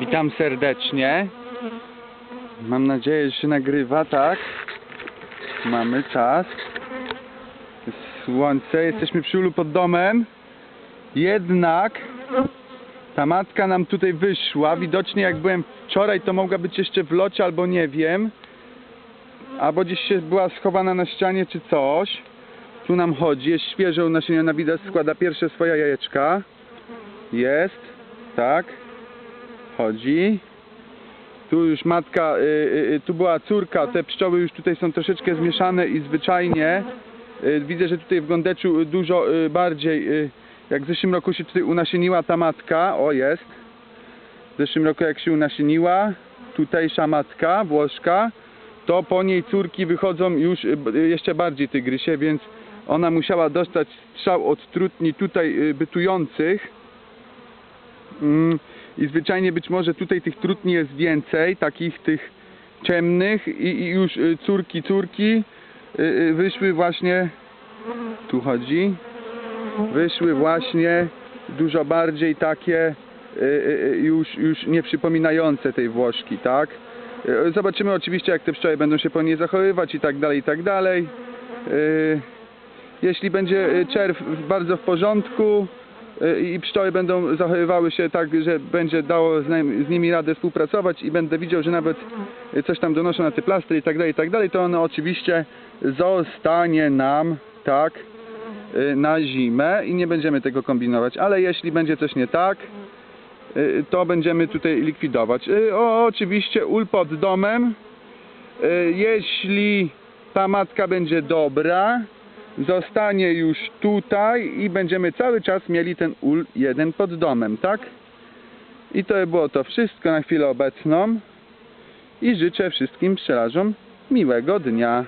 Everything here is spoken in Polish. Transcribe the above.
Witam serdecznie. Mam nadzieję, że się nagrywa, tak? Mamy czas. Słońce, jesteśmy przy ulu pod domem. Jednak ta matka nam tutaj wyszła. Widocznie jak byłem wczoraj, to mogła być jeszcze w locie, albo nie wiem. Albo gdzieś się była schowana na ścianie, czy coś. Tu nam chodzi, jest świeże unasieniona, widać, składa pierwsze swoje jajeczka. Jest, tak. Chodzi. Tu już matka, y, y, y, tu była córka, te pszczoły już tutaj są troszeczkę zmieszane i zwyczajnie. Y, widzę, że tutaj w Gondeczu dużo y, bardziej, y, jak w zeszłym roku się tutaj unasieniła ta matka, o jest, w zeszłym roku jak się unasieniła, tutejsza matka, Włoszka, to po niej córki wychodzą już y, jeszcze bardziej tygrysie, więc ona musiała dostać strzał od trutni tutaj y, bytujących, I zwyczajnie być może tutaj tych trutni jest więcej, takich tych ciemnych i, i już y, córki, córki y, y, wyszły właśnie, tu chodzi, wyszły właśnie dużo bardziej takie już, już nie przypominające tej Włoszki, tak? Zobaczymy oczywiście jak te pszczoły będą się po niej zachowywać i tak dalej, i tak dalej. Jeśli będzie czerw bardzo w porządku, i pszczoły będą zachowywały się tak, że będzie dało z, nim- z nimi radę współpracować i będę widział, że nawet coś tam donoszą na te plastry i tak dalej, i tak dalej, to ono oczywiście zostanie nam, tak, y, na zimę i nie będziemy tego kombinować, ale jeśli będzie coś nie tak, y, to będziemy tutaj likwidować. O, oczywiście ul pod domem, jeśli ta matka będzie dobra, zostanie już tutaj i będziemy cały czas mieli ten ul jeden pod domem, tak? I to by było to wszystko na chwilę obecną i życzę wszystkim pszczelarzom miłego dnia.